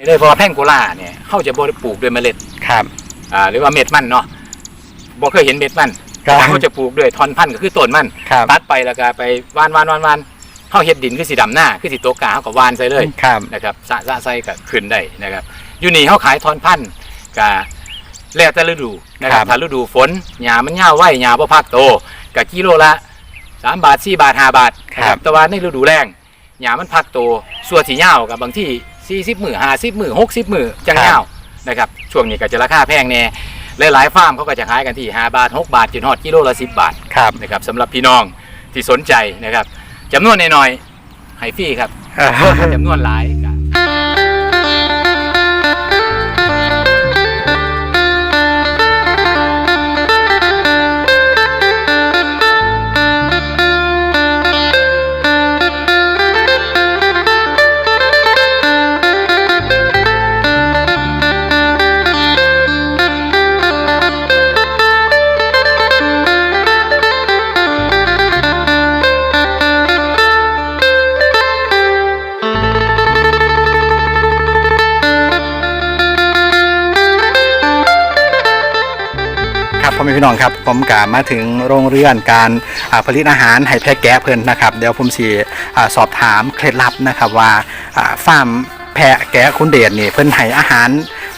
นี่เลยเพราะว่าแพงโกลาเนี่ยเขาจะบ่ได้ปลูกด้วยเมล็ดครับ อ่าหรือว่าเม็ดมันเนาะบ่เคยเห็นเม็ดมันครับ แต่เขาจะปลูกด้วยท่อนพันธุ์ก็คือต้นมันครับตัดไปแล้วก็ไปวานวานวานวานเขาเฮ็ดดินคือสีดำหน้าคือสีโตกกาเขาก็วานใส่เลย ครับ นะครับสะสะใส่ก็ขึ้นได้นะครับอยู่นี่เขาขายท่อนพันธุ์ก็แล้วแต่ฤดูนะครับถ้าฤดูฝนหญ้ามันเหี่ยวไว้หญ้าบ่พักโตก็กิโลละ3บาท4บาท5บาทนะครับ แต่ว่าในฤดูแล้งหญ้ามันพักโตส่วนสีเหย้ากับบางที่ 40มื้อ50มื้อ60มื้อจังเหย้านะครับช่วงนี้ก็จะราคาแพงแน่หลายๆฟาร์มเขาก็จะขายกันที่5บาท 6 บาทจนฮอดกิโลละ 10 บาทครับนะครับสำหรับพี่น้องที่สนใจนะครับจำนวนน้อยๆให้ฟรีครับจำนวนหลาย พ่อแม่พี่น้องครับผมกามาถึงโรงเรือนการอ่าผลิตอาหารให้แพะแกะเพิ่นนะครับเดี๋ยวผมสีสอบถามเคล็ดลับนะครับว่าอ่าฟาร์มแพะแกะคุณเดชนี่เพิ่นให้อาหาร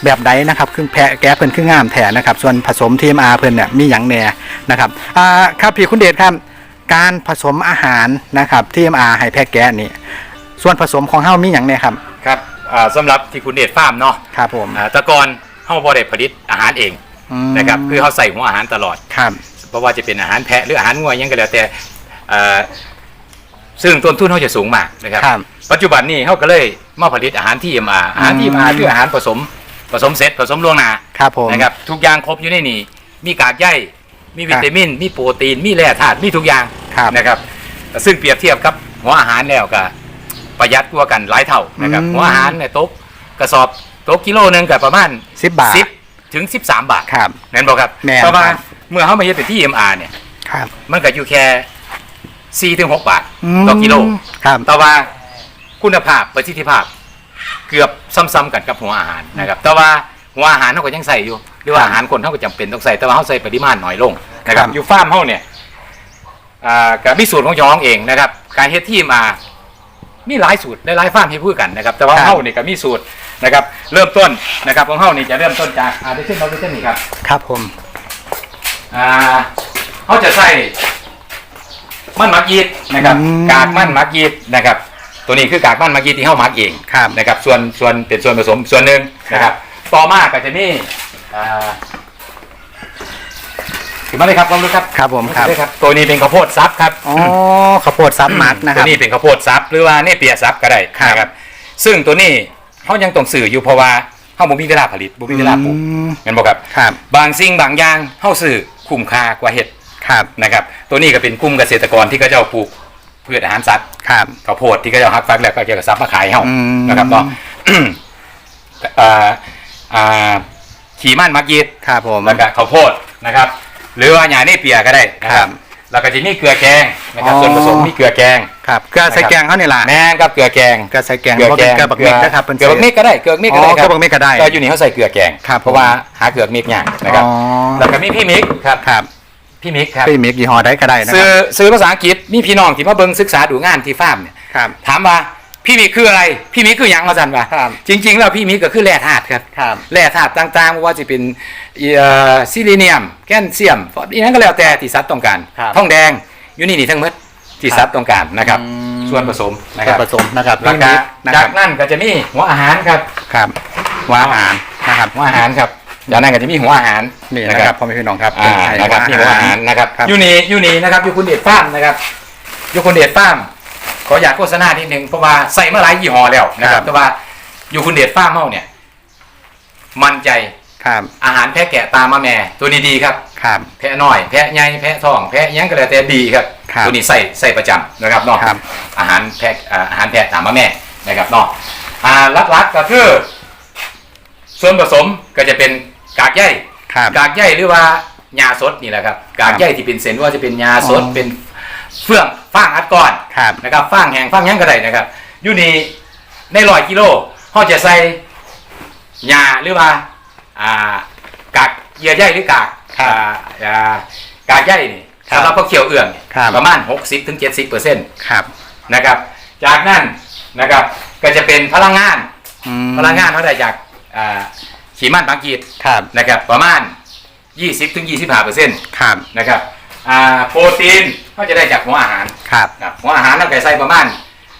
แบบใดนะครับคือแพะแกะเพิ่นคืองามแท้นะครับ ส่วนผสมทีมอาเพิ่นเนี่ยมีหยังแหน่นะครับอ่าครับพี่คุณเดชครับการผสมอาหารนะครับทีมอาให้แพะแกะนี่ส่วนผสมของเฮามีหยังแหน่ครับครับอ่าสำหรับที่คุณเดชฟาร์มเนาะครับผมอ่าแตะกอนเฮาบ่ได้ผลิตอาหารเองอืม นะครับคือเฮาใส่หัวอาหารตลอดครับเพราะว่าจะเป็นอาหารแพะหรืออาหารงัวหยังก็แล้วแต่เอ่อซึ่งต้นทุนเขาจะสูงมากนะครับครับ ปัจจุบันนี้เขาก็เลยมาผลิตอาหารที่มาอาหารที่มาคืออาหารผสมผสมเสร็จผสมล่วงหน้าครับผมนะครับทุกอย่างครบอยู่ในนี่มีกากใยมีวิตามิน มีโปรตีน มีแร่ธาตุมีทุกอย่างครับนะครับ ซึ่งเปรียบเทียบกับหัวอาหารแล้วก็ประหยัดกว่ากันหลายเท่านะครับอืมหัวอาหารเนี่ยตกกระสอบตกกิโลหนึงกับประมาณ 10 บาท10 ถึง 13 บาทครับนั่นบอกครับแม่นเพราะว่าครับ เมื่อเขามาเฮ็ดเป็นที่ MR เนี่ย ครับมันก็อยู่แค่4ถึง6บาทต่อกิโล ครับ แต่ว่าคุณภาพประสิทธิภาพ เกือบซ้ำๆกันกับหัวอาหารนะครับ แต่ว่าหัวอาหารเขาก็ยังใส่อยู่ หรือว่าอาหารคนเขาก็จำเป็นต้องใส่แต่ว่าเขาใส่ปริมาณน้อยลงนะครัครับบอยู่ฟาร์มเขาเนี่ยอ่ากับมีสูตรของเจ้าของเองนะครับ การเฮ็ดที่มามีหลายสูตรหลายๆฟาร์มที่พูดกันนะครับ แต่ว่าเขาเนี่ยก็มีสูตร นะครับเริ่มต้นนะครับของเขานี่จะเริ่มต้นจากอ่าได้เช่นเราได้เช่นนี้ครับครับผมอ่าเขาจะใส่มันมักยีดนะครับ อืม กากมันมักยีดนะครับ ตัวนี้คือกากมันมักยีดที่เขามักเองครับ นะครับ ส่วนส่วนเป็นส่วนผสมส่วนหนึ่งนะครับ ต่อมาก็จะมีอ่าถึงมาเลยครับลองดูครับครับผมครับ ได้ครับ ตัวนี้เป็นข้าวโพดซับครับ อ๋อข้าวโพดซับมักนะคตัรับวนี้เป็นข้าวโพดซับหรือว่าเนเปียซับก็ได้ครับ นะครับ ซึ่งตัวนี้ เขายังต้องสื่ออยู่เพราะว่าเขาบ่มีเวลาผลิตบ่มีเวลาปลูกอืม เห็นบ่ครับ ครับ บางสิ่งบางอย่างเข้าสื่อคุ้มค่ากว่าเห็ดครับ นะครับ ตัวนี้ก็เป็นกลุ่มเกษตรกรที่เขาเจ้าปลูกพืชอาหารสัตว์ครับ ข้าวโพดที่เขาเจ้าฮักฟักแล้วก็เกี่ยวกับซับมาขายให้เฮาอืม นะครับเนาะอ่าอ่าขี่มันมักยีดครับผม แล้วก็ข้าวโพดนะครับ หรือว่าหญ้าเนเปียก็ได้นะคครัรับ บ แล้วก็จะมีเกลือแกงนะครับอ๋อ ส่วนผสมมีเกลือแกง ครับเกลือใส่แกงเขานี่ล่ะแม่นครับเกลือแกงเกลือใส่แกงเกลือบ่แกเป็นงเกลือบักเม็ดนะครับเป็นเกลือบักเม็ดก็ได้เกลือบักเม็ดก็อ๋ได้อคเกลืรัอบบักเม็ดก็ได้ก็อยู่นี่เขาใส่เกลือแกงครับ เพราะว่าหาเกลือเม็ดยากนะครับอ๋อแล้วก็มีพี่มิกครับครับพี่มิกครับพี่มิกยี่ห้อได้ก็ได้นะคซื้อรับซื้อภาษาอังกฤษมีพี่น้องที่มาเบิ่งศึกษาดูงานที่ฟาร์มเนี่ยครับถามว่า พี่มิกคืออะไร พี่มิกคือหยังมาสันวะครับจริงๆแล้วพี่มิกก็คือแร่ธาตุครับครับ แร่ธาตุต่างๆไม่ว่าจะเป็นเอ่อซิลิเนียม แคลเซียมฟอสอีนั้นก็แล้วแต่ที่สัตว์ต้องการครับทองแดงอยู่นี่นี่ทั้งหมดที่สัตว์ต้องการนะครับ อืม ส่วนผสมนะคส่วรันบผสมนะครับแล้วพี่ก็มิกนะคจารับกนั้นก็จะมีหัวอาหารครับครับหัวอาหารนะครับหัวอาหารครับจากนั้นก็จะมีหัวอาหาร นี่นะครับพ่อแม่พี่น้องครับอ่าเป็นไข่นะครับที่หัวอาหารนะครับครับ ยูนียูนีนะครับยูคุณเดชฟาร์มนะครับยูคุณเดชฟาร์ม ขออยากโฆษณาทีหนึ่งเพราะว่าใส่มาหลายยี่ห้อแล้วนะครับแต่ว่ายูคุณเดชฟาร์มเฮาเนี่ย มั่นใจครับอาหารแพะแกะตามมาแม่ตัวนี้ดีครับครับแพะน้อยแพะใหญ่แพะทองแพะหยังก็แล้วแต่ดีครับครับ ตัวนี้ใส่ใส่ประจำนะครับเนาะครับอาหารแพะอ่าอาหารแพะตามมาแม่นะครับเนาะอ่าลักๆก็คือส่วนผสมก็จะเป็นกากใยครับกากใยหรือว่า หญ้าสดนี่แหละครับกากใยที่เป็นเส้นว่าจะเป็นหญ้าสดอ๋อเป็นเฟื่องฟางอัดก้อนครับนะครับฟางแห้งฟางหยังก็ได้นะครับอยู่นี่ในร้อยกิโลเขาจะใส่หญ้าหรือว่าอ่ากากเยื่อใยหรือกากครับอ่าอ่ากากใยนี่ครับสำหรับพวกเขียวเอื่องเนี่ยครับประมาณ 60-70%ถึง70เปอร์เซ็นต์ครับนะครับ จากนั้นนะครับก็จะเป็นพลังงานอืมพลังงานเขาได้จากอ่าขีมันบางกีดครับนะครับ ประมาณ 20-25%ถึง25เปอร์เซ็นต์ครับนะครับอ่าโปรตีนเขาจะได้จากหัวอาหารครับครับหัวอาหารเราใส่ประมาณ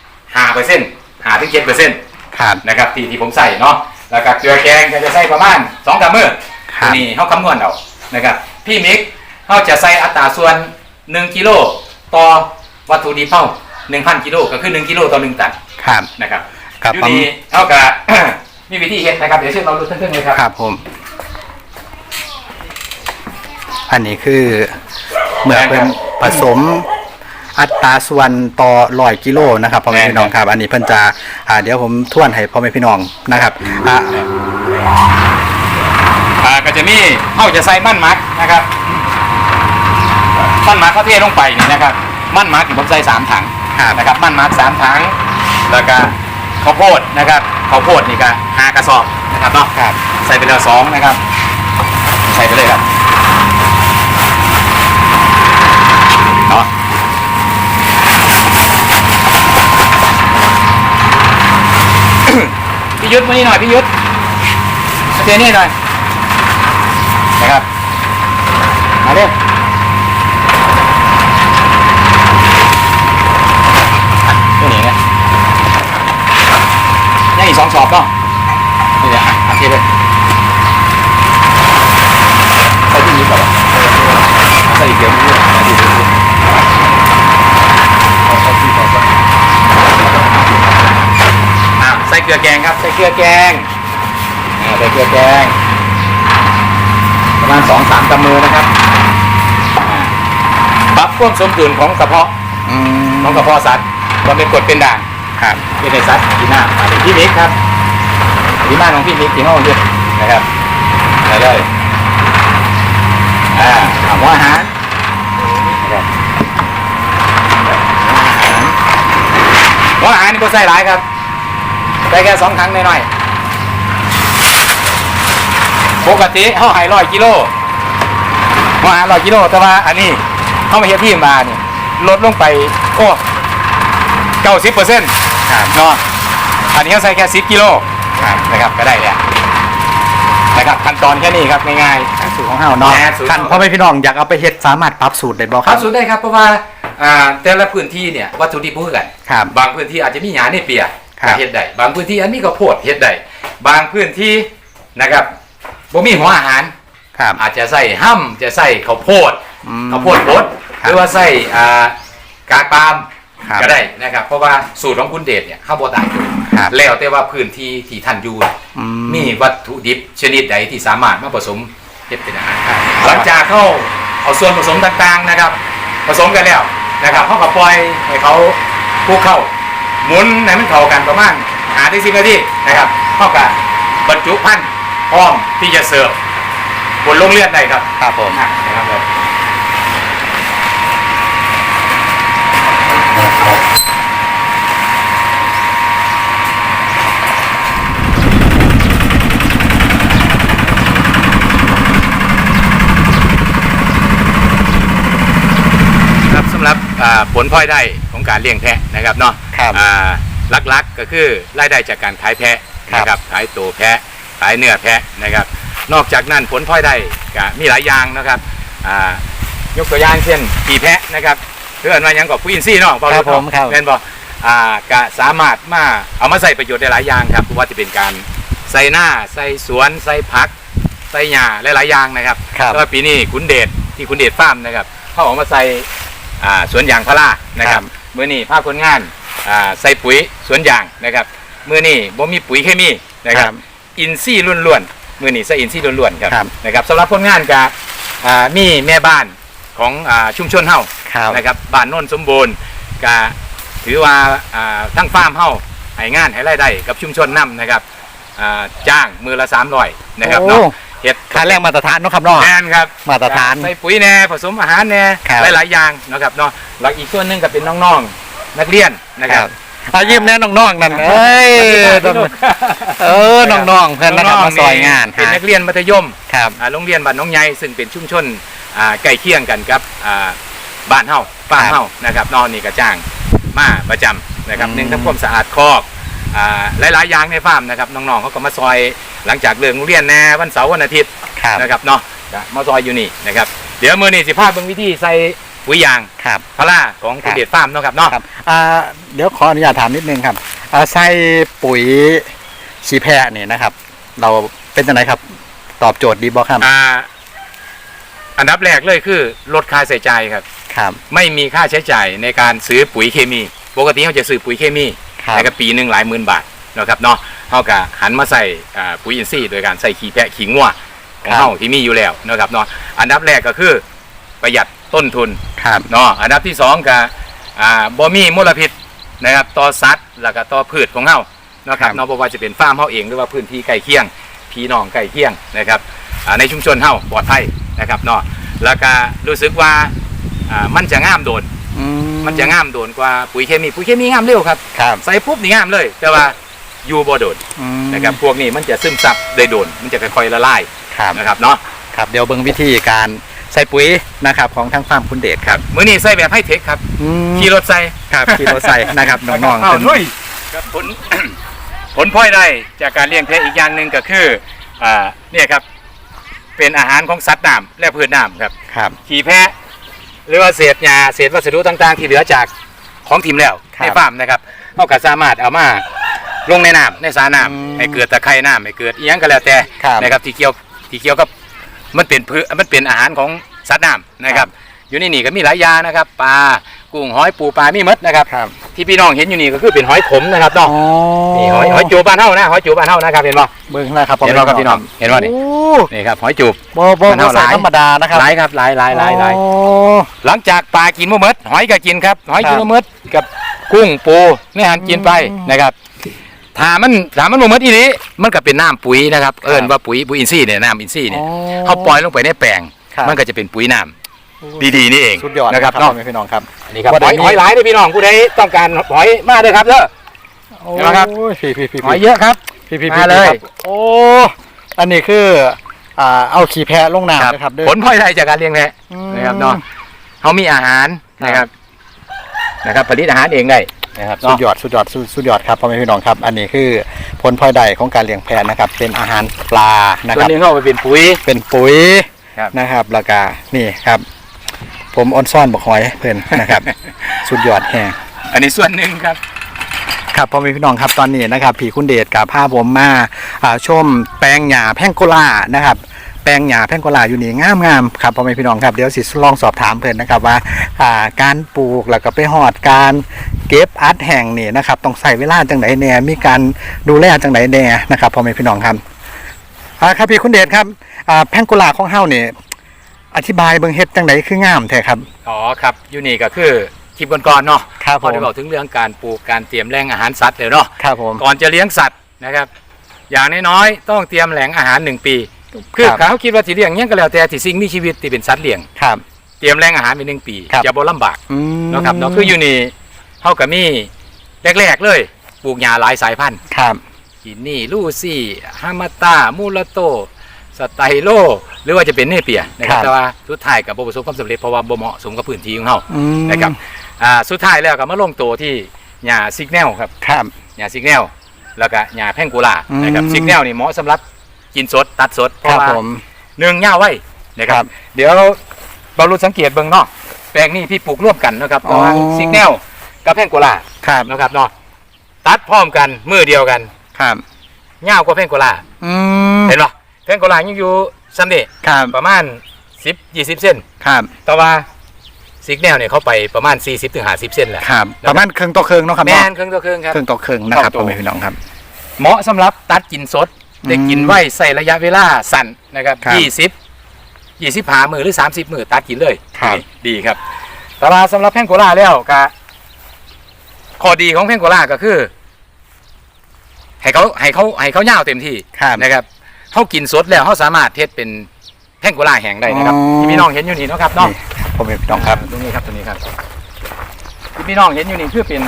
5เปอร์เซ็นต์5ถึง7เปอร์เซ็นต์ครับนะครับที่ที่ผมใส่เนาะแล้วก็เกลือแกงก็จะใส่ประมาณ2กำมือครับนี่เขาคำนวณเอานะครับพี่มิกเขาจะใส่อัตราส่วน 1กิโลต่อวัตถุดิบเขา1,000กิโลก็คือ 1กิโลต่อ1ตันครับนะครับครับอยู่ผมนี่เขากับมีวิธีเฮ็ดนะครับเดี๋ยวเชิญเราดูทั้งๆเลยครับครับผม อันนี้คือเมื่อเป็นผสมอัตราส่วนต่อร้อยกิโลนะครับพ่อแม่พี่น้องครับ อันนี้เพิ่นจะอ่าเดี๋ยวผมทวนให้พ่อแม่พี่น้องนะครับอ่าอ่าก็จะมีเขาจะใส่มันมักนะครับมันมักเขาเทลงไปนี่นะครับมันมักที่ผมใส่สามถังครับนะครับมันมักสามถังแล้วก็ข้าวโพดนะครับข้าวโพดนี่ก็ห้ากระสอบนะครับเนาะครับใส่ไปแล้วสองนะครับ ใส่ไปเลยครับเนาะ พี่ยุทธมานี่หน่อยพี่ยุทธมาเจนี่หน่อยนะครับ มาเร็วอะตัวนี้ไงยังอีกสองสอบก็นี่เดี๋ยวอะโอเคเลย เกลือแกงครับ ใส่เกลือแกงอ่าใส่เกลือแกง ประมาณสองสามกำมือนะครับอ่าปรับความสมดุลของกระเพาะอืมของกระเพาะสัตว์ว่าเป็นกรดเป็นด่างครับเป็นในสัตว์กินหน้ามาเป็นพี่มิกครับที่บ้านของพี่มิกที่ห้องเยอะนะครับไปเลยอ่าเอาหัวอาหารนะครับหัวอาหารนี่ก็ใส่หลายครับ ใส่แค่สองครั้งหน่อยๆปกติเขาให้ร้อยกิโลหัวอาหารร้อยกิโลแต่ว่าอันนี้เขามาเฮ็ดที่มาเนี่ยลดลงไปโอ้เก้าสิบเปอร์เซ็นต์ครับเนาะอันนี้เขาใส่แค่สิบกิโลครับนะครับก็ได้แล้วนะครับขั้นตอนแค่นี้ครับง่ายสูตรของเฮาเนาะแหม่สูตรคันพ่อแม่พี่น้องอยากเอาไปเฮ็ดสามารถปรับสูตรได้บ่ๆคครัรับบสูตรได้ครับเพราะว่าอ่าแต่ละพื้นที่เนี่ยวัตถุดิบบ่คือกันครับบางพื้นที่อาจจะมีหญ้าในเปีย ครับ ก็เฮ็ดได้บางพื้นที่อันนี้ก็โพดเฮ็ดได้บางพื้นที่นะครับบ่มีหัวอาหาร ครับอาจจะใส่ห้ำจะใส่ข้าวโพดอืม ข้าวโพดบดครับหรือว่าใส่อ่ากากปาล์มครับก็ได้นะครับ เพราะว่าสูตรของคุณเดชเนี่ยข้าวโพดตายตัวครับ แล้วแต่ว่าพื้นที่ที่ท่านอยู่ อืมีวัตถุดิบชนิดใดที่สามารถมาผสมเฮ็ดเป็นอาหารได้หลังจากเข้าเอาส่วนผสมต่างๆนะครับ ผสมกันแล้วนะครับเขาก็ปล่อยให้เขาคลุกเข้า หมุนให้มันเข้ากันประมาณหาที่สิบนาทีนะครับเขากับบรรจุพันธุ์พร้อมที่จะเสิร์ฟบนโรงเรือนได้ครับครับผมอะนะครับผมครับสำหรับอ่าผลพลอยได้ของการเลี้ยงแพะนะครับเนาะ ครับอ่าหลักๆก็คือรายได้จากการขายแพะครับนะครับขายตัวแพะขายเนื้อแพะนะครับ นอกจากนั้นผลพลอยได้ก็มีหลายอย่างนะครับอ่ายกตัวอย่างเช่นขี่แพะนะครับเพื่อนมาหยังกับผู้อินซี่เนาะครับผมครับเล่นบอกอ่าก็สามารถมาเอามาใส่ประโยชน์ได้หลายอย่างครับเพราะว่าจะเป็นการใส่หน้าใส่สวนใส่ผักใส่หญ้าหลายๆอย่างนะครับครับแล้วก็ปีนี้คุณเดชที่คุณเดชฟาร์มนะครับเขาเออกมาใส่อ่าสวนยางพารานะครับเมื่อนี้ภาคคนงานอ่า ใส่ปุ๋ยสวนยางนะครับเมื่อนี้บ่มีปุ๋ยเคมีนะครับครับอินซี่ล้วนๆมือนี่ใส่อินซี่ล้วนๆครับครับนะครับสำหรับผลงานกับอ่ามีแม่บ้านของอ่าชุมชนเฮาครับนะครับบ้านโน้นสมบูรณ์ก็ถือว่าอ่าทั้งฟาร์มเฮาให้งานให้รายได้กับชุมชนนํนะครับอ่าจ้างมือละ300นะครับโอ้เนาะเฮ็ดค่าแรงมาตรฐานเนาะครับเนาะแทนครับมาตรฐานใส่ปุ๋ยแน่ผสมอาหารแน่ครับหลายๆอย่างนะครับเนาะแล้วอีกส่วนหนึงก็เป็นน้องๆ นักเรียนนะครับครับอายิ้มแน่น้องๆนั่นเอ้ยเออน้องๆเพื่อนนะครับมาซอยงานเป็นนักเรียนมัธยมครับอ่าโรงเรียนบ้านน้องใหญ่ซึ่งเป็นชุมชนอ่าใกล้เคียงกันครับอ่าบ้านเฮาบ้านเฮานะครับนอนนี่ก็จ้างมาประจำนะครับอืมหนึ่งทำความสะอาดคอกอ่าหลายๆอย่างในฟาร์มนะครับน้องๆเขาก็มาซอยหลังจากเลิกโรงเรียนแน่วันเสาร์วันอาทิตย์ครับนะครับเนาะก็มาซอยอยู่นี่นะครับเดี๋ยวมือนี่สิพาเบิ่งวิธีใส่ ปุ๋ยยางครับพาราของคุณเดชฟาร์มเนาะครับเนาะครับอ่าเดี๋ยวขออนุญาตถามนิดนึงครับอ่าใส่ปุ๋ยชีแพะนี่นะครับ เราเป็นยังไงครับ ตอบโจทย์ดีบ่ครับอ่าอันดับแรกเลยคือลดค่าใช้จ่ายครับครับ ไม่มีค่าใช้จ่ายในการซื้อปุ๋ยเคมี ปกติเขาจะซื้อปุ๋ยเคมีครับนะครับปีหนึ่งหลายหมื่นบาทนะครับเนาะเขาก็หันมาใส่อ่าปุ๋ยอินทรีย์โดยการใส่ขี้แพะขี้งัวของเขาที่มีอยู่แล้วนะครับเนาะอันดับแรกก็คือประหยัด ต้นทุนครับเนาะอันดับที่สองก็อ่าบ่มีมลพิษนะครับต่อสัตว์แล้วก็ต่อพืชของเฮานะครับเนาะบ่ว่าจะเป็นฟาร์มเฮาเองหรือว่าพื้นที่ใกล้เคียง พี่น้องใกล้เคียงนะครับอ่าในชุมชนเฮาปลอดภัยนะครับเนาะแล้วก็รู้สึกว่าอ่ามันจะงามโดนอืมันจะงามโดนกว่าปุ๋ยเคมีปุ๋ยเคมีงามเร็วครับครับใส่ปุ๊บนี่งามเลย แต่ว่าอยู่บ่โดนอืมนะครับพวกนี้มันจะซึมซับได้โดน มันจะค่อยๆละลายครับนะครับเนาะครับเดี๋ยวเบิ่งวิธีการ ใส่ปุ๋ยนะครับของทางฟาร์มคุณเดชครับมื้อนี้ใส่แบบไฮเทคครับอืมขี่รถใส่ครับขี่รถใส่นะครับน้องๆเาเป็นลุยครับผล ผลพลอยได้จากการเลี้ยงแพะอีกอย่างหนึ่งก็คืออ่าเนี่ยครับ เป็นอาหารของสัตว์น้ำและพืชน้ำครับ ครับ ขี่แพะ หรือว่าเศษหญ้าเศษวัสดุต่างๆ ที่เหลือจากของทีมแล้วครับ ในฟาร์มนะครับเขาก็สามารถเอามาลงในน้ำในสระน้อืมำให้เกิดตะไคร่น้ำให้เกิดอีหยังก็แล้วแต่ครับ นะครับที่เกี่ยวที่เกี่ยวกับ มันเป็นพืชมันเป็นอาหารของสัตว์น้ำนะครับ อยู่ในนี่ก็มีหลายอยางนะครับปลากุ้งหอยปูปลามีหมดนะครับ ครับ ที่พี่น้องเห็นอยู่นี่ก็คือเป็นหอยขมนะครับเนาะอ๋อนี่หอยหอยจูบบ้านเฮานะหอยจูบบ้านเฮานะครับเห็นบ่เบิ่งนะครับเห็นบ่ครับพี่น้องเห็นบ่นี่โอ้นี่ครับหอยจูบบ่บ่มันบ่เท่าใส่หลายธรรมดานะครับหลายครับหลายหลายหลายหลายโอ้หลังจากปลากินบ่หมดหอยก็กินครับหอยกินครับบ่หมดกับกุ้งปูนี่หันกินไปอืมนะครับ ถ้ามันถ้ามันบ่หมดอีหลีมันก็เป็นน้ำปุ๋ยนะครับเอิ้นว่าปุ๋ยปุ๋ยอินทรีย์เนี่ยน้ำอินทรีย์เนี่ยเขาปล่อยลงไปในแปลง ครับ มันก็จะเป็นปุ๋ยน้ำ ดีๆนี่เองสุดยอดนะครับพ่อเนาะแม่พี่น้องครับนี่ครับบ่หได้อยมีหอยหลายเด้อพี่น้องผู้ใดต้องการหอยมาเด้อครับเด้อ เห็นไหมครับ โอ้ยพี่พี่พี่หอยเยอะครับพี่พี่มาเลย ครับโอ้อันนี้คืออ่าเอาขี้แพะลงน้ำนะครับเด้อผลพลอยได้จากการเลี้ยงแพะ อืม นะครับเนาะ เขามีอาหารนะครับนะครับ ผลิตอาหารเองได้ นะครับสุดเนาะ ยอดสุดยอดสุดสุดยอดครับพ่อแม่พี่น้องครับ อันนี้คือผลพลอยได้ของการเลี้ยงแพะนะครับ เป็นอาหารปลานะส่ควรันบหนึงเขาเอาไปเป็นปุ๋ย เป็นปุ๋ยครับ นะครับแล้วก็นี่ครับ ผมออนซ่อนบอกหอยเพื่อนนะครับ สุดยอดแฮง อันนี้ส่วนหนึ่งครับ ครับพ่อแม่พี่น้องครับตอนนี้นะครับผีคุณเดชกับผ้าผมมาอ่าชมแปลงหญ้าแพงโกลานะครับ แปลงหญ้าแพงโกลาอยู่นี่งามงามๆครับพ่อแม่พี่น้องครับเดี๋ยวสิลองสอบถามเพื่อนนะครับว่าอ่าการปลูกแล้วก็ไปหอดการเก็บอัดแห่งนี่นะครับต้องใส่เวลาจังไหนแน่มีการดูแลจังไหนแน่นะครับพ่อแม่พี่น้องครับอ่าครับพี่คุณเดชครับอ่าแพงโกลาของเฮานี่อธิบายเบิ่งเฮ็ดจังไหนคืองามแท้ครับอ๋อครับอยู่นี่ก็คือคลิปก่อนๆเนาะครับพอได้บอกถึงเรื่องการปลูกการเตรียมแหล่งอาหารสัตว์เลยเนาะครับผมก่อนจะเลี้ยงสัตว์นะครับ อย่างน้อยๆต้องเตรียมแหล่งอาหารหนึ่งปี คือครับ เขาคิดว่าสิเลี้ยงเงี้ยก็แล้วแต่ที่สิ่งมีชีวิตที่เป็นสัตว์เลี้ยง ครับ เตรียมแหล่งอาหารไปหนึ่งปีครับอย่าบ่ลำบากอืมเนาะครับเนาะคืออยู่นี่เฮาก็มีแรกๆเลยปลูกหญ้าหลายสายพันธุ์ครับกินนี่ลูซี่ฮามาตามูลาโต สไตโล หรือว่าจะเป็นเนเปียนะครับแต่ว่าสุดท้ายกับบ่ประสบความสำเร็จเพราะว่าบ่เหมาะสมกับพื้นที่ของเฮา อืมนะครับอ่าสุดท้ายแล้วก็มาลงตัวที่หญ้าซิกแนลครับครับ หญ้าซิกแนลแล้วก็หญ้าแพงโกลาอืมนะครับซิกแนลนี่เหมาะสำหรับ กินสดตัดสดเพครัราะบว่าผม หนึ่งหญ้าไว้นะคครัรับ บเดี๋ยวเรารู้สังเกตเบิ่งเนาะแปลงนี้พี่ปลูกร่วมกันนะครับระหว่างอ๋อ ซิกแนลกับแพงโกลาครับนะครับเนาะตัดพร้อมกันมือเดียวกันครับเงาวกว่าเพนโกลาอืมเห็นปะเพนโกลายังอยู่ซัมเดครับประมาณ 10 20 เส้น ครับแต่ว่าซิกแนลเนี่ยเขาไปประมาณ 40ถึง50 เส้นแหละครับประมาณครึ่งต่อครึ่งเนาะครับแมเนาะนเครื่องตัวเครื่องครับครึ่งต่อครึ่งนะครับเข้าตัวพ่อแม่พี่น้องครับ เหมาะสำหรับตัดกินสดอืม ได้กินไว้ใส่ระยะเวลาสั้นนะครับครับ20 20หามือหรือ30มือตัดกินเลยครับนี่ดีครับ แต่ว่าสำหรับเพนโกลาแล้วก็ข้อดีของเพนโกลาก็คือ ให้เขาให้เขาให้เขาย่าวเต็มที่ครับ นะครับเขากินสดแล้วเขาสามารถเทศเป็นแท่งโกลาแห้งได้นะครับอ๋อ ที่พี่น้องเห็นอยู่นี่เนาะครับเนาะนี่พ่อแม่พี่น้องครับ ตรงนี้ครับตรงนี้ครับที่พี่น้องเห็นอยู่นี่คือเป็น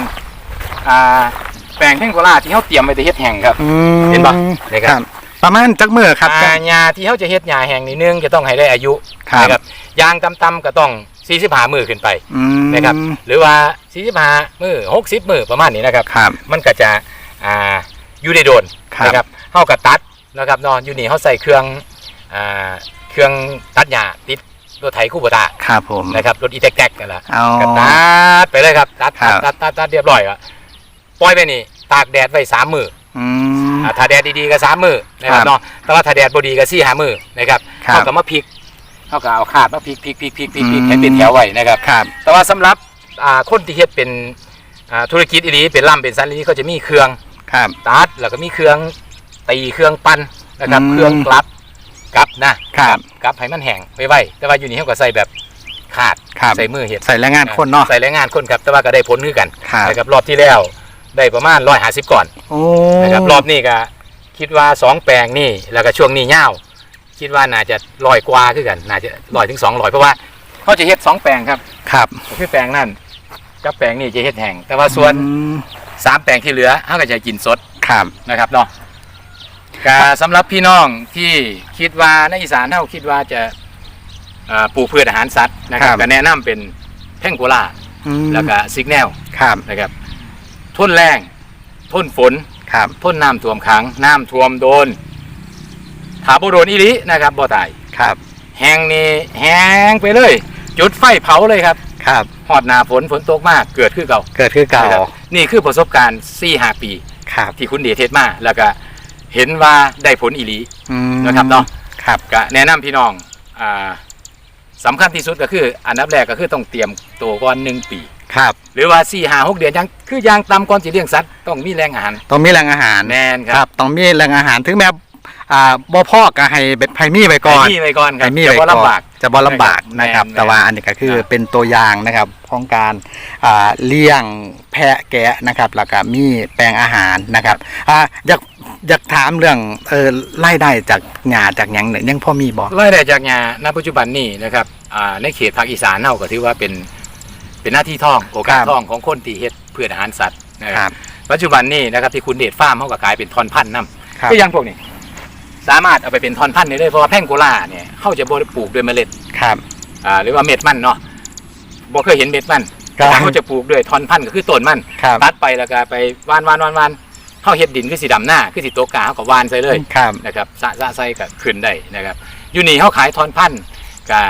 อ่าแป ลงแท่งโกลาที่เขาเตรียมไว้จะเฮ็ดแห่งครับ อืมเห็นปะนี่ครับครับ ประมาณจักมือครับ อ่าหญ้าที่เขาจะเฮ็ดหญ้าแห่งนี่หนึงจะต้องให้ได้อายุครับ นะครับยางต่ำๆก็ต้อง45มือขึ้นไปอืมนะครับหรือว่า45มือ60มือประมาณนี้นะครับ ครับ มันก็จะอ่าอยู่ได้โดนครับ นะครับเฮาก็ตัดนะครับเนอนอยู่นี่เฮาใส่เครื่องอ่าเครื่องตัดหญ้าติดรถไถคู่บตาครับผมนะครับรถอีแท็กๆกันละเอา ก็ตัดไปเลยครับตัดครัตัดบ ตัดตัดตัดเรียบร้อยอะปล่อยไปนี่ ตากแดดไว้สามมืออืม อ่าถ้าแดดดีๆก็สามมือนะคครัรับบเนาะแต่ว่าถ้าแดดบ่ดีก็สี่ห้ามือนะครับครับ เขาก็มาพลิกเขาก็เอาขาดมาพลิกพลิกพลิกพลิกพลิกพลิกอืมให้เป็นแถวไว้นะครับ ครับแต่ว่าสำหรับอ่าคนที่เฮ็ดเป็นอ่าธุรกิจอีหลีเป็นล่ำเป็นสันอีหลีเขาจะมีเครื่อง ครับตัตัดแล้วก็มีเครื่องตีเครื่องปั้นนะครับ อืมเครื่องกลับกลับนะครับกลับให้มันแห้งไว้ๆแต่ว่าอยู่นี่เขาก็ใส่แบบขาดครับ ใส่มือเฮ็ดใส่แรงงานคนเนาะ ใส่แรงงานคนครับแต่ว่าก็ได้ผลคือกันครับ นะครับรอบที่แล้ว ได้ประมาณร้อยหาสิบก่อนโอ้นะครับรอบนี้ก็คิดว่าสองแปลงนี่แล้วก็ช่วงนี้เง่าวคิดว่าน่าจะลอยกว่าคือกันน่าจะลอยถึงสองลอยเพราะว่าเขาจะเฮ็ดสองแปลงครับครับคือแปลงนั่นกับแปลงนี่จะเฮ็ดแห้งแต่ว่าส่วนอืมสามแปลงที่เหลือเขาก็จะกินสดครับนะครับเนาะก็สำหรับพี่น้องที่คิดว่าในอีสานเขาคิดว่าจะเอ่อปลูกพืชอาหารสัตว์นะครับก็แนะนำเป็นแท่งโกลาอืมแล้วก็ซิกแนลครับนะครับ ทนแรงทนฝนครับทนน้ำท่วมขังน้ำท่วมโดนถาบ่โดนอีหลินะครับบ่ตายครับ แห้งนี่แห้งไปเลย จุดไฟเผาเลยครับครับหอดหนาฝนฝนตกมากเกิดขึ้นเก่าเกิดขึ้นเก่านะครับนี่คือประสบการณ์4 5ปีครับที่คุณเดชเทศมาแล้วก็เห็นว่าได้ผลอีหลีอืมนะครับเนาะครับก็แนะนำพี่น้องอ่าสำคัญที่สุดก็คืออันดับแรกก็คือต้องเตรียมตัวก่อนหนึ่งปี ครับ หรือว่า4 5 6เดือนยังคือยังต่ำก่อนสิเลี้ยงสัตว์ต้องมีแรงอาหารต้องมีแรงอาหารแน่นคครัรับ บต้องมีแรงอาหารถึงแม้อ่าบ่พ่อก็ให้เบ็ดไพมี่ไปก่อนให้มีไว้ก่อนครับให้มีจะไปบ่ก่อนลำบาก จะบ่ลำบากนะครับ แม่นแต่ว่าอันนี้ก็คือครับเป็นตัวอย่างนะครับของการอ่าเลี้ยงแพะแกะนะครับ แล้วก็มีแปลงอาหารนะครับอ่าอยากอยากถามเรื่องเออรายได้จากงาจากหยังเนี่ยยังพอมีบ่รายได้จากงานณปัจจุบันนี้นะครับอ่าในเขตภาคอีสานเฮาก็ถือว่าเป็น เป็นหน้าที่ท่องโอกาสท่องของคนที่เฮ็ดเพื่ออาหารสัตว์นะคครัรับบปัจจุบันนี้นะครับที่คุณเดชฟาร์มเฮาก็กลายเป็นทอนพันธุ์นํครับ ก็อยังพวกนี้สามารถเอาไปเป็นทอนพันธุ์ได้เลยเพราะว่าแพงโกลาเนี่ยเฮาจะบ่ได้ปลูกด้วยเมล็ดครับอ่าหรือว่าเม็ดมันเนาะบ่เคยเห็นเม็ดมันครับแต่เขาจะปลูกด้วยทอนพันธุ์ก็คือต้นมันครับตัดไปแล้วก็ไปวานวานวานวานเฮาเฮ็ดดินคือสีดำหน้าคือสีโตกกาเฮาก็วานใส่เลย ครับ นะครับสะสะใส่กับขึ้นได้นะครับ อยู่นี่เขาขายทอนพันธุ์กับ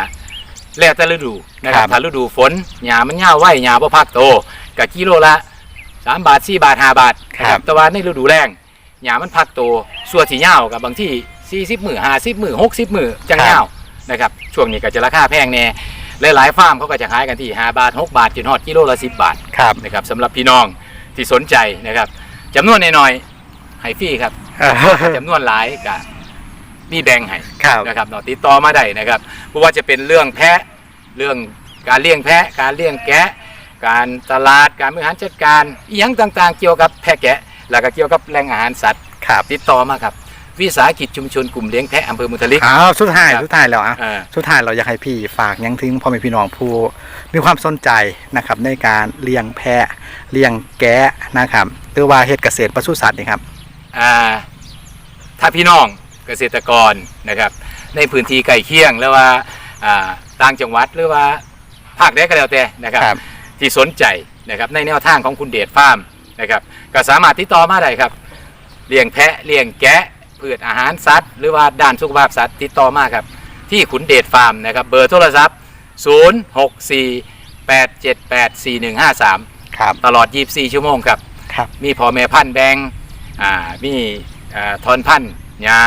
แล้วแต่ฤดูนะครับครับถ้าฤดูฝนหญ้ามันเหี่ยวไว้หญ้าบ่พักโตกับกิโลละ3บาท4บาท5บาทนะครับแต่ว่าในฤดูแล้งหญ้ามันพักโตส่วนสีเหี่ยวกับบางที่40มื้อ50มื้อ60มื้อจังเหี่ยวนะครับช่วงนี้ก็จะราคาแพงแน่หลายๆฟาร์มเขาก็จะขายกันที่5บาท6บาทจนฮอดกิโลละ10บาทครับนะครับสำหรับพี่น้องที่สนใจนะครับจำนวนน้อยๆให้ฟรีครับจำนวนหลายกับ มีแบ่งให้ครับนะครับเนาะติดต่อมาได้นะครับเพราะว่าจะเป็นเรื่องแพะเรื่องการเลี้ยงแพะ การเลี้ยงแกะ การตลาดการบริหารจัดการอหยังต่างๆ เกี่ยวกับแพะแกะ แล้วก็เกี่ยวกับแหล่งอาหารสัตว์ครับติดต่อมาครับ วิสาหกิจชุมชนกลุ่มเลี้ยงแพะอำเภอมุทลิก อ้าวสุดท้ายครับสุดท้ายแล้วอะอ่าสุดท้ายเราอยากให้พี่ฝากหยังถึงพ่อแม่พี่น้องผู้มีความสนใจนะครับในการเลี้ยงแพะเลี้ยงแกะนะครับหรือว่าเฮ็ดเกษตรปศุสัตว์นี่ครับ อ่าถ้าพี่น้อง เกษตรกรนะครับ ในพื้นที่ใกล้เคียงแล้วว่าอ่าต่างจังหวัดหรือว่าภาคใดก็แล้วแต่นะครับครับ ที่สนใจนะครับในแนวทางของคุณเดชฟาร์มนะครับก็สามารถติดต่อมาได้ครับเลี้ยงแพะเลี้ยงแกะพืชอาหารสัตว์ หรือว่าด้านสุขภาพสัตว์ติดต่อมาครับที่ขุนเดชฟาร์มนะครับเบอร์โทรศัพท์ 0 6 4 8 7 8 4 1 5 3 ครับตลอด 24 ชั่วโมงครับครับมีพ่อแม่พันธุ์แบงอ่ามีอ่าทอนพันธุ์ยา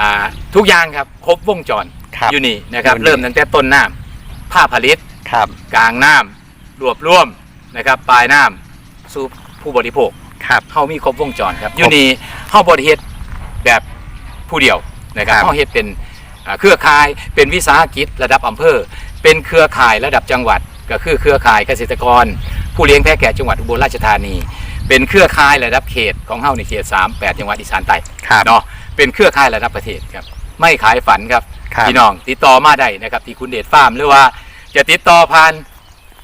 อ่าทุกอย่างครับครบวงจรครับ อยู่นี่นะครับอยู่นี่ เริ่มตั้งแต่ต้นน้ำผ้าผลิต ครับ กลางน้ำรวบรวมนะครับปลายน้ำสู่ผู้บริโภคครับ เขามีครบวงจรครับอยู่นี่เขาบริเฮ็ดแบบผู้เดียวนะครับครับ เขาเฮ็ดเป็นอ่าเครือข่ายเป็นวิสาหกิจระดับอำเภอ เป็นเครือข่ายระดับจังหวัด ก็คือเครือข่ายเกษตรกร ผู้เลี้ยงแพะแกะจังหวัดอุบลราชธานี เป็นเครือข่ายระดับเขตของเฮาในเขต 3 8 จังหวัดอีสานใต้ครับ เนาะ เป็นเครือข่ายระดับประเทศครับ ไม่ขายฝันครับครับ พี่น้องติดต่อมาได้นะครับ ที่คุณเดชฟาร์มหรือว่าจะติดต่อผ่าน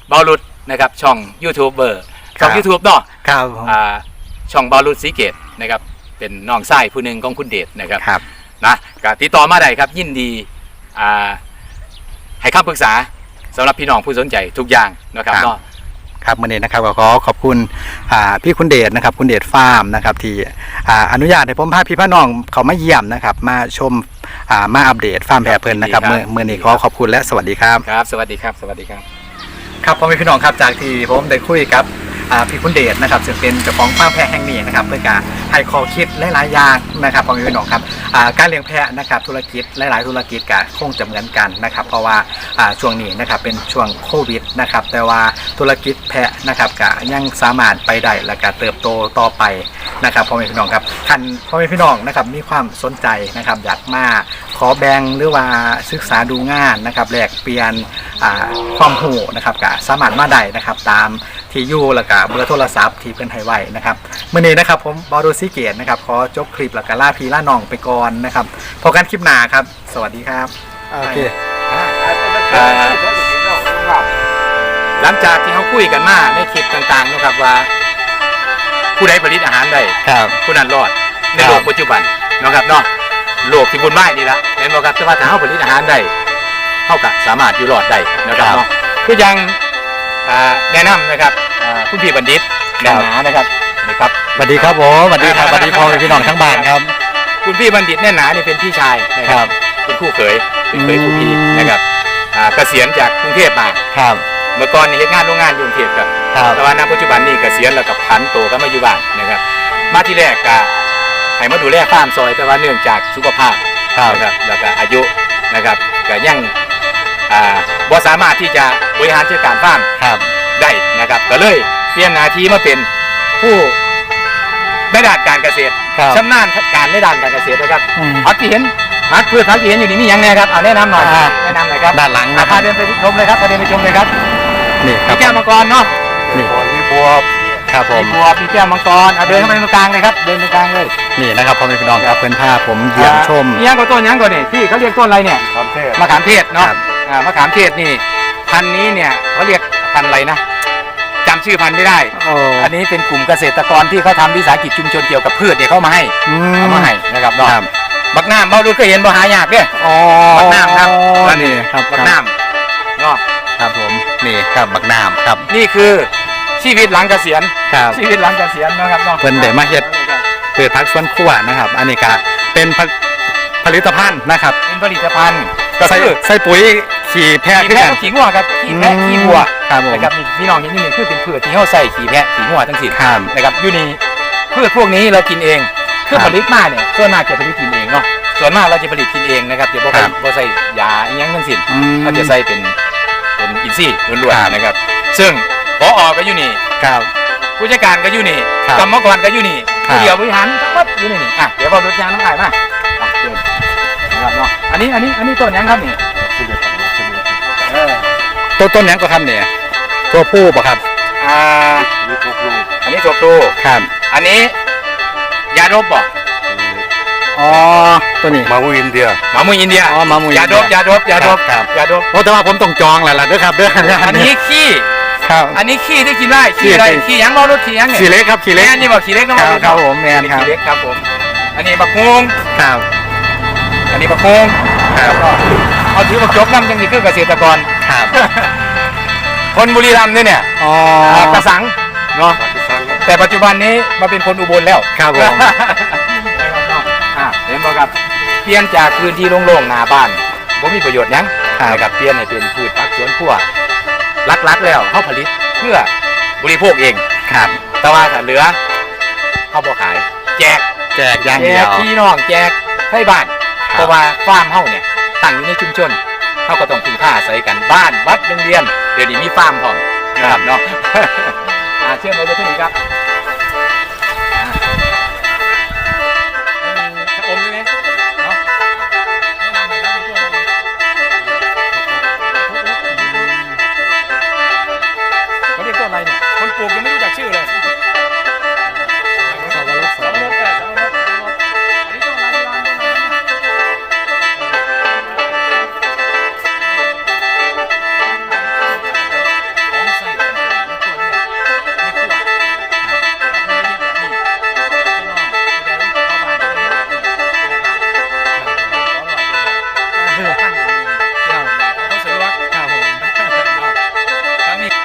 เบาหลุดนะครับ ช่องยูทูบเบอร์ช่องครับ YouTube เนาะครับผมอ่าช่องบอลลูนสีเกตนะครับ เป็นน้องไส้ผู้หนึ่งของคุณเดชนะครับ ครับ นะก็ติดต่อมาได้ครับยินดีอ่าให้คำปรึกษาสำหรับพี่น้องผู้สนใจทุกอย่างนะครับครับ เนาะ ครับวันนี้นะครับก็ขอขอบคุณอ่าพี่คุณเดชนะครับ คุณเดชฟาร์มนะครับที่อ่าอนุญาตให้ผมพาพี่พี่น้องเขามาเยี่ยมนะครับ มาชมอ่ามาอัปเดตฟาร์มแพรเพลินนะครับครับเมื่อเมื่อนี้ขอขอบคุณและสวัสดีครับครับสวัสดีครับสวัสดีครับ ครับพ่อแม่พี่น้องครับจากที่ผมได้คุยกับอ่าพี่คุณเดชนะครับซึ่งเป็นเจ้าของฟาร์มแพะแห่งนี้นะครับเพื่อการ ให้ข้อคิดหลายๆอย่างนะครับพ่อแม่พี่น้องครับอ่าการเลี้ยงแพะนะครับธุรกิจหลาย ๆ ธุรกิจก็คงจะเหมือนกันนะครับ เพราะว่าอ่าช่วงนี้นะครับเป็นช่วงโควิดนะครับแต่ว่าธุรกิจแพะนะครับก็ยังสามารถไปได้และก็เติบโตต่อไปนะครับพ่อแม่พี่น้องครับคันพ่อแม่พี่น้องนะครับมีความสนใจนะครับอยากมาขอแบ่งหรือว่าศึกษาดูงานนะครับแลกเปลี่ยนความหูนะครับก็สามารถมาได้นะครับตามที่อยู่แล้วก็เบอร์โทรศัพท์ที่เพื่อนให้ไว้นะครับเมื่อนี้นะครับผมบอดูซิเกตนะครับขอจบคลิปแล้วก็ล่าพีล่าน้องไปก่อนนะครับพบกันคลิปหน้าครับ สวัสดีครับโอเค หลังจากที่เขาคุยกันมาในคลิปต่างๆนะครับว่า ผู้ใดผลิตอาหารได้ครับ ผู้นั้นรอดในครับโลกปัจจุบันเนาะครับเนาะโลกที่บุญไหวายนี่ละเห็นบ่ครับแต่ว่าถ้าเขาผลิตอาหารได้เขาก็สามารถอยู่รอดได้นะครับเนาะคือยังอ่าแนะนำนะครับอ่าคุณพี่บัณฑิตแนะหนานะครับ นี่ครับสวัสดีครับผมสวัสดีครับสวัสดีพ่อแม่พี่น้องทั้งบ้านครับ คุณพี่บัณฑิตแน่หนาเนี่ยเป็นพี่ชายนะคครัรับ บเป็นคู่เขยเป็นเคยคู่พี่อืมนะครับอ่าเกษียณจากกรุงเทพมาครับเมื่อก่อนนี่เฮ็ดงานโรงงานอยู่กรุงเทพครับ ครับ แต่ว่าณปัจจุบันนี่เกษียณแล้วกับผันตัวก็มาอยู่บ้านนะครับ มาที่แรกก็ให้มาดูแลฟาร์มซอยแต่ว่าเนื่องจากสุขภาพครับ นะครับแล้วก็อายุนะครับก็ยังอ่าบ่สามารถที่จะบริหารจัดการฟาร์ม ครับ ได้นะครับก็เลยเปลี่ยนหน้าที่มาเป็น ผู้ในด้านการเกษตรครับ ชำนาญการในด้านการเกษตรนะครับอืมผักที่เห็นผักพืชผักที่เห็นอยู่นี่มีหยังไงครับเอาแนะนำหน่อยอ่า แนะนำหน่อยครับด้านหลังอะนะคพารับเดินไปชมเลยครับพาเดินไปชมเลยครับนี่ครัมีบแก้วมังกรเนาะนี่มีบัวครับผมมีบัวมีแก้วมังกรเอาเดินเข้าไปตรงกลางเลยครับเดินตรงกลางเลยนี่นะครับพ่อแม่พี่น้องครับเพื่อนพาผมเยี่ยมชมอ่ามีหยังก็ต้นหยังก่อนนี่พี่เขาเรียกต้นอะไรเนี่ยครับเทพมะขามเทศเนาะครับ อ่ามะขามเทศนี่พันธุ์นี้เนี่ยเขาเรียกพันธุ์อะไรนะจำ ชื่อพันธุ์ไม่ได้ โอ้อันนี้เป็นกลุ่มเกษตรกรที่เขาทำวิสาหกิจชุมชนเกี่ยวกับพืชเนี่ยเขามาให้อืมเอามาให้นะครับเนาะครับบักน้ำเบาดูก็เห็นบ่หายากเด้ออ๋อบักน้ำครับ นี่ครับบักน้ำเนาะครับผมนี่ครับบักน้ำครับนี่คือชีวิตหลังเกษียณครับ ชีวิตหลังเกษียณนะครับเนาะเพิ่นได้มาเฮ็ดเปิดพักสวนครัวนะครับ อันนี้ก็เป็นผผลิตภัณฑ์นะครับเป็นผลิตภัณฑ์ก็ใส่คือใส่ปุ๋ยขี่แพะขี้ขึ้นแพะกันกับขี้งัวครับขี้แพะขี้วัว ครับผม นะครับนี่พี่น้องเห็นอยู่นี่คือเป็นพืชที่เขาใส่ขี้แพะขี้งัวทั้งสิ้นครับ นะครับอยู่นี่พืชพวกนี้เรากินเองคือครับผลิตมาเนี่ยส่วนมากจะผลิตกินเองเนาะส่วนมากเราจะผลิตกินเองนะครับเดี๋ยวบ่คใส่รับบ่ใส่ยาอีหยังทั้งสิ้น อืม เขาจะใส่เป็นเป็นอินทรีย์ล้วนครับ ๆนะครับ ซึ่งพออก็อยู่นี่ครับ ผู้จัดการก็อยู่นี่ครับกรรมกรก็อยู่นี่ครับ ผู้เดียวบริหารทั้งหมดอยู่นี่นี่อะเดี๋ยวเรารถยางน้ำลายมาอะเดินนะครับเนาะอันนี้อันนี้อันนี้ต้นหยังครับนี่เออต้นต้นนี้ก็ครับเนี่ย ตัวผู้ป่ะครับอ่านี่ทุกลูกอันนี้ตัวครูครับอันนี้ยาดบบ่อ๋อตัวนี้มาวูอินเดียหมามุยอินเดียอ๋อมามุยยาดบยาดบยาดบครับยาดบโอ้แต่ว่าผมต้องจองแหละล่ะเด้อครับเด้ออันนี้ขี้ครับอันนี้ขี้ที่กินได้ขี้อะไรขี้ขี้หยังเรารถขี้หยังเนี่ยขี่เล็กครับขี่เล็กแม่นี่บอกขี้เล็กน้องครับรถครับผมแมนครับขี้เล็กครับผมอันนี้บักฮวงครับอันนี้บักฮวงครับก็เอาถือบักจบน้ำจังสิคือเกษตรกรครับ คนบุรีรัมย์เนี่ยเนี่ยอ๋ออ่ากระสังเนาะปากีสถานครับแต่ปัจจุบันนี้มาเป็นคนอุบลแล้วครับผม อะเห็นบ่ครับเปลี่ยนจากพื้นที่โล่งๆหน้าบ้านบ่มีประโยชน์หยังครับ นะครับเปลี่ยนให้เป็นพืชผักสวนครัวลักๆแล้วเขาผลิตเพื่อบริโภคเอง ครับ แต่ว่าถ้าเหลือเขาบ่ขาย แจก แจกอย่างแจเดียกว พี่น้องแจกให้บ้าน ครับ เพราะว่าฟาร์มเฮาเนี่ยตั้งอยู่ในชุมชน เขาก็ต้องพึ่งพาอาศัยกันบ้านวัดโรงเรียน เดี๋ยวนี้มีฟาร์มพร้อมนะครับเนาะอาเชิญเลยเลยที่นี่ครับ